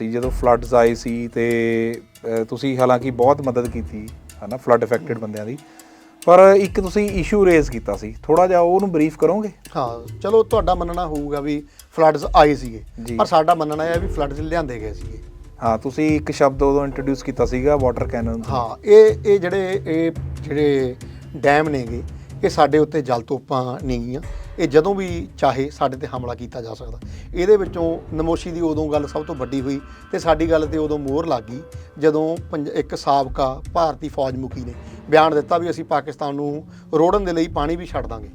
ਸੀ ਜਦੋਂ ਫਲੱਡਸ ਆਏ ਸੀ ਤੇ ਤੁਸੀਂ ਹਾਲਾਂਕਿ ਬਹੁਤ ਮਦਦ ਕੀਤੀ ਹਨਾ ਫਲੱਡ ਇਫੈਕਟਡ ਬੰਦਿਆਂ ਦੀ। ਪਰ ਇੱਕ ਤੁਸੀਂ ਇਸ਼ੂ ਰੇਜ਼ ਕੀਤਾ ਸੀ। ਥੋੜਾ ਜਿਹਾ ਉਹਨੂੰ ਬਰੀਫ ਕਰੋਗੇ? ਹਾਂ ਚਲੋ ਤੁਹਾਡਾ ਮੰਨਣਾ ਹੋਊਗਾ ਵੀ ਫਲੱਡਸ ਆਏ ਸੀਗੇ। ਪਰ ਸਾਡਾ ਮੰਨਣਾ ਹੈ ਵੀ ਫਲੱਡਸ ਲਿਆਂਦੇ ਗਏ ਸੀਗੇ। ਹਾਂ ਤੁਸੀਂ ਇੱਕ ਸ਼ਬਦ ਉਦੋਂ ਇੰਟਰੋਡਿਊਸ ਕੀਤਾ ਸੀਗਾ ਵਾਟਰ ਕੈਨਨ ਹਾਂ ਇਹ ਇਹ ਜਿਹੜੇ ਇਹ ਜਿਹੜੇ ਡੈਮ ਨੇਗੇ ਇਹ ਸਾਡੇ ਉੱਤੇ ਜਲ ਤੋਪਾਂ ਨੇਗੀਆਂ। ਇਹ ਜਦੋਂ ਵੀ ਚਾਹੇ ਸਾਡੇ ਤੇ ਹਮਲਾ ਕੀਤਾ ਜਾ ਸਕਦਾ। ਇਹਦੇ ਵਿੱਚੋਂ ਨਮੋਸ਼ੀ ਦੀ ਉਦੋਂ ਗੱਲ ਸਭ ਤੋਂ ਵੱਡੀ ਹੋਈ ਤੇ ਸਾਡੀ ਗੱਲ ਤੇ ਉਦੋਂ ਮੋਹਰ ਲੱਗ ਗਈ ਜਦੋਂ ਇੱਕ ਸਾਬਕਾ ਭਾਰਤੀ ਫੌਜ ਮੁਖੀ ਨੇ ਬਿਆਨ ਦਿੱਤਾ ਵੀ ਅਸੀਂ ਪਾਕਿਸਤਾਨ ਨੂੰ ਰੋੜਨ ਦੇ ਲਈ ਪਾਣੀ ਵੀ ਛੱਡ ਦਾਂਗੇ।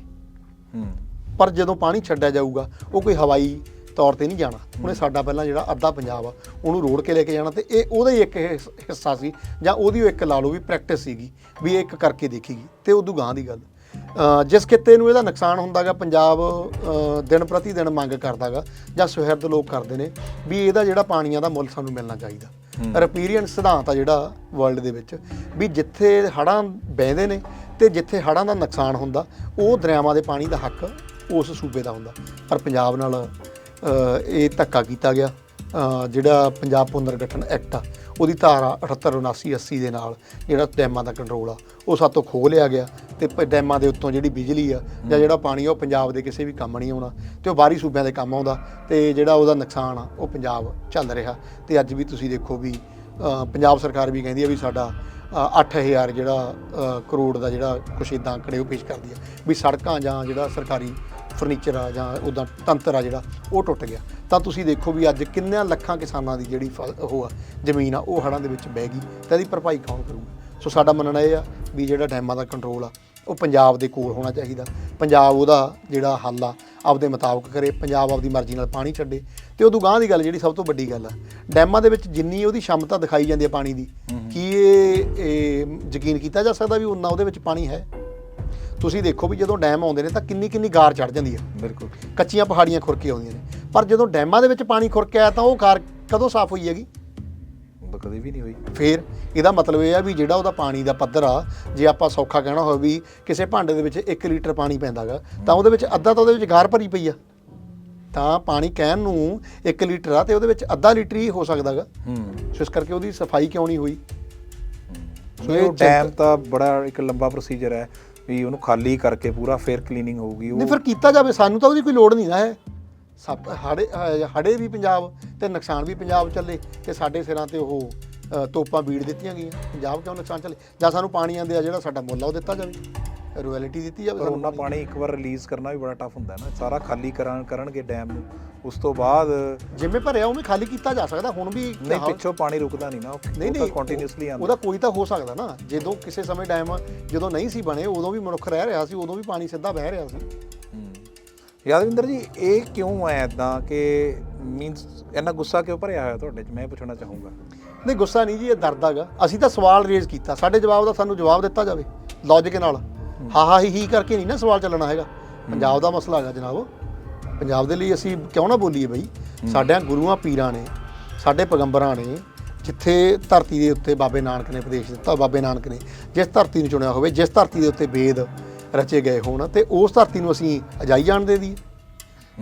ਪਰ ਜਦੋਂ ਪਾਣੀ ਛੱਡਿਆ ਜਾਊਗਾ ਉਹ ਕੋਈ ਹਵਾਈ ਤੌਰ ਤੇ ਨਹੀਂ ਜਾਣਾ। ਉਹਨੇ ਸਾਡਾ ਪਹਿਲਾਂ ਜਿਹੜਾ ਅੱਧਾ ਪੰਜਾਬ ਆ ਉਹਨੂੰ ਰੋੜ ਕੇ ਲੈ ਕੇ ਜਾਣਾ ਤੇ ਇਹ ਉਹਦਾ ਹੀ ਇੱਕ ਹਿੱਸ- ਸੀ ਜਾਂ ਉਹਦੀ ਉਹ ਇੱਕ ਲਾ ਲਓ ਵੀ ਪ੍ਰੈਕਟਿਸ ਸੀਗੀ ਵੀ ਇਹ ਇੱਕ ਕਰਕੇ ਦੇਖੀਗੀ ਤੇ ਉਦੋਂ ਗਾਂ ਦੀ ਗੱਲ। ਜਿਸ ਕਿੱਤੇ ਨੂੰ ਇਹਦਾ ਨੁਕਸਾਨ ਹੁੰਦਾਗਾ ਪੰਜਾਬ ਦਿਨ ਪ੍ਰਤੀ ਦਿਨ ਮੰਗ ਕਰਦਾਗਾ ਜਾਂ ਸੁਹਿਰਦ ਲੋਕ ਕਰਦੇ ਨੇ ਵੀ ਇਹਦਾ ਜਿਹੜਾ ਪਾਣੀਆਂ ਦਾ ਮੁੱਲ ਸਾਨੂੰ ਮਿਲਣਾ ਚਾਹੀਦਾ। ਰੈਪੀਰੀਅਨ ਸਿਧਾਂਤ ਆ ਜਿਹੜਾ ਵਰਲਡ ਦੇ ਵਿੱਚ ਵੀ ਜਿੱਥੇ ਹੜ੍ਹਾਂ ਬਹਿੰਦੇ ਨੇ ਤੇ ਜਿੱਥੇ ਹੜ੍ਹਾਂ ਦਾ ਨੁਕਸਾਨ ਹੁੰਦਾ ਉਹ ਦਰਿਆਵਾਂ ਦੇ ਪਾਣੀ ਦਾ ਹੱਕ ਉਸ ਸੂਬੇ ਦਾ ਹੁੰਦਾ। ਪਰ ਪੰਜਾਬ ਨਾਲ ਇਹ ਧੱਕਾ ਕੀਤਾ ਗਿਆ। ਜਿਹੜਾ ਪੰਜਾਬ ਪੁਨਰਗਠਨ ਐਕਟ ਆ ਉਹਦੀ ਧਾਰਾ 78 79 80 ਦੇ ਨਾਲ ਜਿਹੜਾ ਡੈਮਾਂ ਦਾ ਕੰਟਰੋਲ ਆ ਉਹ ਸਾਤੋਂ ਖੋਹ ਲਿਆ ਗਿਆ ਤੇ ਪ- ਡੈਮਾਂ ਦੇ ਉੱਤੋਂ ਜਿਹੜੀ ਬਿਜਲੀ ਆ ਜਾਂ ਜਿਹੜਾ ਪਾਣੀ ਆ ਉਹ ਪੰਜਾਬ ਦੇ ਕਿਸੇ ਵੀ ਕੰਮ ਨਹੀਂ ਆਉਣਾ ਤੇ ਉਹ ਬਾਹਰੀ ਸੂਬਿਆਂ ਦੇ ਕੰਮ ਆਉਂਦਾ ਤੇ ਜਿਹੜਾ ਉਹਦਾ ਨੁਕਸਾਨ ਆ ਉਹ ਪੰਜਾਬ ਚੱਲ ਰਿਹਾ ਤੇ ਅੱਜ ਵੀ ਤੁਸੀਂ ਦੇਖੋ ਵੀ ਪੰਜਾਬ ਸਰਕਾਰ ਵੀ ਕਹਿੰਦੀ ਆ ਵੀ ਸਾਡਾ ਅ, 8000 ਜਿਹੜਾ ਕਰੋੜ ਦਾ ਜਿਹੜਾ ਕੁਛ ਇਦਾਂ ਅੰਕੜੇ ਉਹ ਪੇਸ਼ ਕਰਦੀ ਆ ਵੀ ਸੜਕਾਂ ਜਾਂ ਜਿਹੜਾ ਸਰਕਾਰੀ ਫਰਨੀਚਰ ਆ ਜਾਂ ਉਦਾਂ ਤੰਤਰ ਆ ਜਿਹੜਾ ਉਹ ਟੁੱਟ ਗਿਆ। ਤਾਂ ਤੁਸੀਂ ਦੇਖੋ ਵੀ ਅੱਜ ਕਿੰਨਿਆਂ ਲੱਖਾਂ ਕਿਸਾਨਾਂ ਦੀ ਜਿਹੜੀ ਉਹ ਆ ਜ਼ਮੀਨ ਆ ਉਹ ਹੜ੍ਹਾਂ ਦੇ ਵਿੱਚ ਬਹਿ ਗਈ ਤੇ ਇਹਦੀ ਭਰਪਾਈ ਕੌਣ ਕਰੂਗਾ? ਸੋ ਸਾਡਾ ਮੰਨਣਾ ਇਹ ਆ ਵੀ ਜਿਹੜਾ ਡੈਮਾਂ ਦਾ ਕੰਟਰੋਲ ਆ ਉਹ ਪੰਜਾਬ ਦੇ ਕੋਲ ਹੋਣਾ ਚਾਹੀਦਾ। ਪੰਜਾਬ ਉਹਦਾ ਜਿਹੜਾ ਹੱਲ ਆ ਆਪਦੇ ਮੁਤਾਬਕ ਕਰੇ ਪੰਜਾਬ ਆਪਦੀ ਮਰਜ਼ੀ ਨਾਲ ਪਾਣੀ ਛੱਡੇ। ਤੇ ਉਦੋਂ ਗਾਂ ਦੀ ਗੱਲ ਜਿਹੜੀ ਸਭ ਤੋਂ ਵੱਡੀ ਗੱਲ ਆ ਡੈਮਾਂ ਦੇ ਵਿੱਚ ਜਿੰਨੀ ਉਹਦੀ ਸ਼ਮਤਾ ਦਿਖਾਈ ਜਾਂਦੀ ਹੈ ਪਾਣੀ ਦੀ ਕੀ ਇਹ ਇਹ ਯਕੀਨ ਕੀਤਾ ਜਾ ਸਕਦਾ ਵੀ ਉਨਾ ਉਹਦੇ ਵਿੱਚ ਪਾਣੀ ਹੈ? ਤੁਸੀਂ ਦੇਖੋ ਵੀ ਜਦੋਂ ਡੈਮ ਆਉਂਦੇ ਨੇ ਤਾਂ ਕਿੰਨੀ ਕਿੰਨੀ ਗਾਰ ਚੜ ਜਾਂਦੀ ਹੈ। ਬਿਲਕੁਲ। ਕੱਚੀਆਂ ਪਹਾੜੀਆਂ ਖੁਰ ਕੇ ਆਉਂਦੀਆਂ ਨੇ। ਪਰ ਜਦੋਂ ਡੈਮਾਂ ਦੇ ਵਿੱਚ ਪਾਣੀ ਖੁਰ ਕੇ ਆਇਆ ਤਾਂ ਉਹ ਗਾਰ ਕਦੋਂ ਸਾਫ਼ ਹੋਈ ਹੈਗੀ? ਕਦੇ ਵੀ ਨਹੀਂ ਹੋਈ। ਫੇਰ ਇਹਦਾ ਮਤਲਬ ਇਹ ਆ ਵੀ ਜਿਹੜਾ ਉਹਦਾ ਪਾਣੀ ਦਾ ਪੱਧਰ ਆ ਜੇ ਆਪਾਂ ਸੌਖਾ ਕਹਿਣਾ ਹੋਵੇ ਵੀ ਕਿਸੇ ਭਾਂਡੇ ਦੇ ਵਿੱਚ 1 ਲੀਟਰ ਪਾਣੀ ਪੈਂਦਾਗਾ ਤਾਂ ਉਹਦੇ ਵਿੱਚ ਅੱਧਾ ਤਾਂ ਉਹਦੇ ਵਿੱਚ ਗਾਰ ਭਰੀ ਪਈ ਆ। ਤਾਂ ਪਾਣੀ ਕਹਿਣ ਨੂੰ 1 ਲੀਟਰ ਆ ਤੇ ਉਹਦੇ ਵਿੱਚ ਅੱਧਾ ਲੀਟਰ ਹੀ ਹੋ ਸਕਦਾਗਾ। ਹੂੰ। ਸੋ ਇਸ ਕਰਕੇ ਉਹਦੀ ਸਫ਼ਾਈ ਕਿਉਂ ਨਹੀਂ ਹੋਈ? ਸੋ ਇਹ ਡੈਮ ਤਾਂ ਬੜਾ ਇੱਕ ਲੰਬਾ ਪ੍ਰੋਸੀਜਰ ਹੈ। ਵੀ ਉਹਨੂੰ ਖਾਲੀ ਕਰਕੇ ਪੂਰਾ ਫੇਰ ਕਲੀਨਿੰਗ ਹੋਊਗੀ ਨਹੀਂ ਉਹ ਫਿਰ ਕੀਤਾ ਜਾਵੇ ਸਾਨੂੰ ਤਾਂ ਉਹਦੀ ਕੋਈ ਲੋੜ ਨਹੀਂ ਨਾ ਹੈ। ਸਭ ਹੜੇ ਹੜੇ ਵੀ ਪੰਜਾਬ ਤੇ ਨੁਕਸਾਨ ਵੀ ਪੰਜਾਬ ਚੱਲੇ ਤੇ ਸਾਡੇ ਸਿਰਾਂ ਤੇ ਉਹ ਅ, ਤੋਪਾਂ ਬੀੜ ਦਿੱਤੀਆਂ ਗਈਆਂ। ਪੰਜਾਬ ਕਿਉਂ ਨੁਕਸਾਨ ਚੱਲੇ? ਜਾਂ ਸਾਨੂੰ ਪਾਣੀ ਆਂਦੇ ਆ ਜਿਹੜਾ ਸਾਡਾ ਮੁੱਲ ਆ ਉਹ ਦਿੱਤਾ ਜਾਵੇ। ਰੋਇਲਟੀ ਦਿੱਤੀ ਜਾਵੇ ਪਰ ਸਾਨੂੰ ਉਹਨਾਂ ਪਾਣੀ ਇੱਕ ਵਾਰ ਰਿਲੀਜ਼ ਕਰਨਾ ਵੀ ਬੜਾ ਟਫ ਹੁੰਦਾ ਹੈ ਨਾ। ਸਾਰਾ ਖਾਲੀ ਕਰਾਂ ਕਰਨਗੇ ਡੈਮ ਨੂੰ। ਉਸ ਤੋਂ ਬਾਅਦ ਜਿਵੇਂ ਭਰਿਆ ਉਵੇਂ ਖਾਲੀ ਕੀਤਾ ਜਾ ਸਕਦਾ ਹੁਣ ਵੀ ਨਹੀਂ ਪਿੱਛੋਂ ਪਾਣੀ ਰੁਕਦਾ ਨਹੀਂ ਨਾ ਨਹੀਂ ਨਹੀਂ ਕੰਟੀਨਿਊਸਲੀ ਆਉਂਦਾ। ਉਹਦਾ ਕੋਈ ਤਾਂ ਹੋ ਸਕਦਾ ਨਾ। ਜਦੋਂ ਕਿਸੇ ਸਮੇਂ ਡੈਮ ਜਦੋਂ ਨਹੀਂ ਸੀ ਬਣੇ ਉਦੋਂ ਵੀ ਮਨੁੱਖ ਰਹਿ ਰਿਹਾ ਸੀ ਉਦੋਂ ਵੀ ਪਾਣੀ ਸਿੱਧਾ ਵਹਿ ਰਿਹਾ ਸੀ। ਯਾਦਵਿੰਦਰ ਜੀ ਇਹ ਕਿਉਂ ਹੈ ਇਦਾਂ ਕਿ ਮੀਨਸ ਇੰਨਾ ਗੁੱਸਾ ਕਿਉਂ ਭਰਿਆ ਹੋਇਆ ਤੁਹਾਡੇ 'ਚ? ਮੈਂ ਪੁੱਛਣਾ ਚਾਹੂੰਗਾ। ਨਹੀਂ ਗੁੱਸਾ ਨਹੀਂ ਜੀ ਇਹ ਦਰਦ ਹੈਗਾ। ਅਸੀਂ ਤਾਂ ਸਵਾਲ ਰੇਜ਼ ਕੀਤਾ। ਸਾਡੇ ਜਵਾਬ ਦਾ ਸਾਨੂੰ ਜਵਾਬ ਦਿੱਤਾ ਜਾਵੇ ਲੌਜੀਕ ਨਾਲ। ਹਾ। ਹਾ ਹੀ ਹੀ ਕਰਕੇ ਨਹੀਂ ਨਾ ਸਵਾਲ ਚੱਲਣਾ ਹੈਗਾ। ਪੰਜਾਬ ਦਾ ਮਸਲਾ ਹੈਗਾ ਜਨਾਬ। ਪੰਜਾਬ ਦੇ ਲਈ ਅਸੀਂ ਕਿਉਂ ਨਾ ਬੋਲੀਏ ਬਈ? ਸਾਡਿਆਂ ਗੁਰੂਆਂ ਪੀਰਾਂ ਨੇ ਸਾਡੇ ਪੈਗੰਬਰਾਂ ਨੇ ਜਿੱਥੇ ਧਰਤੀ ਦੇ ਉੱਤੇ ਬਾਬੇ ਨਾਨਕ ਨੇ ਉਪਦੇਸ਼ ਦਿੱਤਾ ਬਾਬੇ ਨਾਨਕ ਨੇ। ਜਿਸ ਧਰਤੀ ਨੂੰ ਚੁਣਿਆ ਹੋਵੇ ਜਿਸ ਧਰਤੀ ਦੇ ਉੱਤੇ ਵੇਦ ਰਚੇ ਗਏ ਹੋਣ ਤੇ ਉਸ ਧਰਤੀ ਨੂੰ ਅਸੀਂ ਅਜਾਈ ਜਾਣ ਦੇ ਦੀ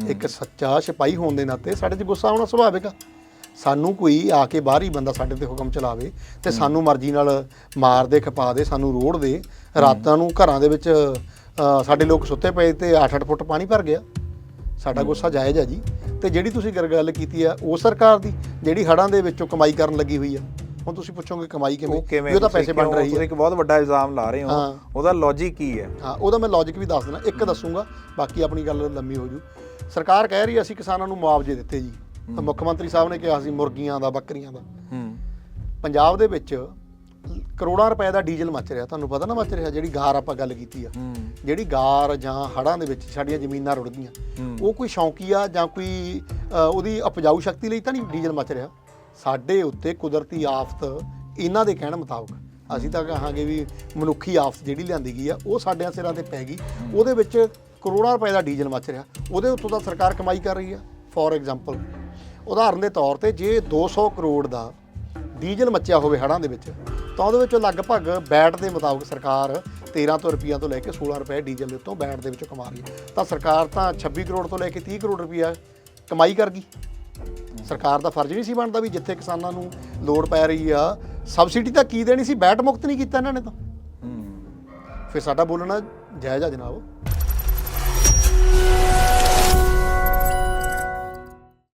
ਇੱਕ ਸੱਚਾ ਸਿਪਾਹੀ ਹੋਣ ਦੇ ਨਾਤੇ ਸਾਡੇ 'ਚ ਗੁੱਸਾ ਆਉਣਾ ਸੁਭਾਵਿਕ ਆ। ਸਾਨੂੰ ਕੋਈ ਆ ਕੇ ਬਾਹਰੀ ਬੰਦਾ ਸਾਡੇ ਤੇ ਹੁਕਮ ਚਲਾਵੇ ਤੇ ਸਾਨੂੰ ਮਰਜ਼ੀ ਨਾਲ ਮਾਰ ਦੇ ਖਪਾ ਦੇ ਸਾਨੂੰ ਰੋੜ ਦੇ। ਰਾਤਾਂ ਨੂੰ ਘਰਾਂ ਦੇ ਵਿੱਚ ਸਾਡੇ ਲੋਕ ਸੁੱਤੇ ਪਏ ਤੇ 8-8 ਫੁੱਟ ਪਾਣੀ ਭਰ ਗਿਆ। ਸਾਡਾ ਗੁੱਸਾ ਜਾਇਜ਼ ਆ ਜੀ। ਤੇ ਜਿਹੜੀ ਤੁਸੀਂ ਗੱਲ- ਕੀਤੀ ਆ ਉਹ ਸਰਕਾਰ ਦੀ ਜਿਹੜੀ ਹੜਾਂ ਦੇ ਵਿੱਚੋਂ ਕਮਾਈ ਕਰਨ ਲੱਗੀ ਹੋਈ ਆ। ਹੁਣ ਤੁਸੀਂ ਪੁੱਛੋਗੇ ਕਮਾਈ ਕਿਵੇਂ? ਉਹ ਤਾਂ ਪੈਸੇ ਬਣ ਰਹੀ ਤੁਸੀਂ ਆ ਇੱਕ ਬਹੁਤ ਵੱਡਾ ਇਲਜ਼ਾਮ ਲਾ ਰਹੇ ਹੋ। ਹਾਂ। ਉਹਦਾ ਲੌਜੀਕ ਕੀ ਹੈ? ਹਾਂ ਉਹਦਾ ਮੈਂ ਲੌਜੀਕ ਵੀ ਦੱਸ ਦੇਣਾ ਇੱਕ ਦੱਸੂਗਾ ਬਾਕੀ ਆਪਣੀ ਗੱਲ ਲੰਮੀ ਹੋ ਜੂ। ਸਰਕਾਰ ਕਹਿ ਰਹੀ ਆ, ਅਸੀਂ ਕਿਸਾਨਾਂ ਨੂੰ ਮੁਆਵਜ਼ੇ ਦਿੱਤੇ ਜੀ। ਤਾਂ ਮੁੱਖ ਮੰਤਰੀ ਸਾਹਿਬ ਨੇ ਕਿਹਾ ਸੀ ਮੁਰਗੀਆਂ ਦਾ ਬੱਕਰੀਆਂ ਦਾ। ਹੂੰ। ਪੰਜਾਬ ਦੇ ਵਿੱਚ ਕਰੋੜਾਂ ਰੁਪਏ ਦਾ ਡੀਜ਼ਲ ਮੱਚ ਰਿਹਾ। ਤੁਹਾਨੂੰ ਪਤਾ ਨਾ ਮੱਚ ਰਿਹਾ ਜਿਹੜੀ ਗਾਰ ਆਪਾਂ ਗੱਲ ਕੀਤੀ ਆ। ਜਿਹੜੀ ਗਾਰ ਜਾਂ ਹੜਾਂ ਦੇ ਵਿੱਚ ਸਾਡੀਆਂ ਜ਼ਮੀਨਾਂ ਰੁੜ ਗਈਆਂ। ਉਹ ਕੋਈ ਸ਼ੌਂਕੀਆ ਜਾਂ ਕੋਈ ਉਹਦੀ ਉਪਜਾਊ ਸ਼ਕਤੀ ਲਈ ਤਾਂ ਨਹੀਂ ਡੀਜ਼ਲ ਮੱਚ ਰਿਹਾ। ਸਾਡੇ ਉੱਤੇ ਕੁਦਰਤੀ ਆਫਤ ਇਹਨਾਂ ਦੇ ਕਹਿਣ ਮੁਤਾਬਕ। ਅਸੀਂ ਤਾਂ ਕਹਾਂਗੇ ਵੀ ਮਨੁੱਖੀ ਆਫਤ ਜਿਹੜੀ ਲਿਆਂਦੀ ਗਈ ਆ ਉਹ ਸਾਡਿਆਂ ਸਿਰਾਂ ਤੇ ਪੈ ਗਈ। ਉਹਦੇ ਵਿੱਚ ਕਰੋੜਾਂ ਰੁਪਏ ਦਾ ਡੀਜ਼ਲ ਮੱਚ ਰਿਹਾ। ਉਹਦੇ ਉੱਤੋਂ ਤਾਂ ਸਰਕਾਰ ਕਮਾਈ ਕਰ ਰਹੀ ਆ। ਫੋਰ ਐਗਜ਼ਾਮਪਲ ਉਦਾਹਰਨ ਦੇ ਤੌਰ ਤੇ ਜੇ 200 ਕਰੋੜ ਦਾ ਡੀਜ਼ਲ ਮੱਚਿਆ ਹੋਵੇ ਹੜਾਂ ਦੇ ਵਿੱਚ ਤਾਂ ਉਹਦੇ ਵਿੱਚੋਂ ਲਗਭਗ ਬੈਟ ਦੇ ਮੁਤਾਬਕ ਸਰਕਾਰ 13 ਤੋਂ ਰੁਪਈਆ ਤੋਂ ਲੈ ਕੇ 16 ਰੁਪਏ ਡੀਜ਼ਲ ਦੇ ਉੱਤੋਂ ਬੈਟ ਦੇ ਵਿੱਚੋਂ ਕਮਾ ਰਹੀ ਹੈ। ਤਾਂ ਸਰਕਾਰ ਤਾਂ 26 ਕਰੋੜ ਤੋਂ ਲੈ ਕੇ 30 ਕਰੋੜ ਰੁਪਈਆ ਕਮਾਈ ਕਰ ਗਈ। ਸਰਕਾਰ ਦਾ ਫਰਜ਼ ਨਹੀਂ ਸੀ ਬਣਦਾ ਵੀ ਜਿੱਥੇ ਕਿਸਾਨਾਂ ਨੂੰ ਲੋੜ ਪੈ ਰਹੀ ਆ ਸਬਸਿਡੀ ਤਾਂ ਕੀ ਦੇਣੀ ਸੀ? ਬੈਟ ਮੁਕਤ ਨਹੀਂ ਕੀਤਾ ਇਹਨਾਂ ਨੇ ਤਾਂ। ਫਿਰ ਸਾਡਾ ਬੋਲਣਾ ਜਾਇਜ਼ ਆ ਜਨਾਬ।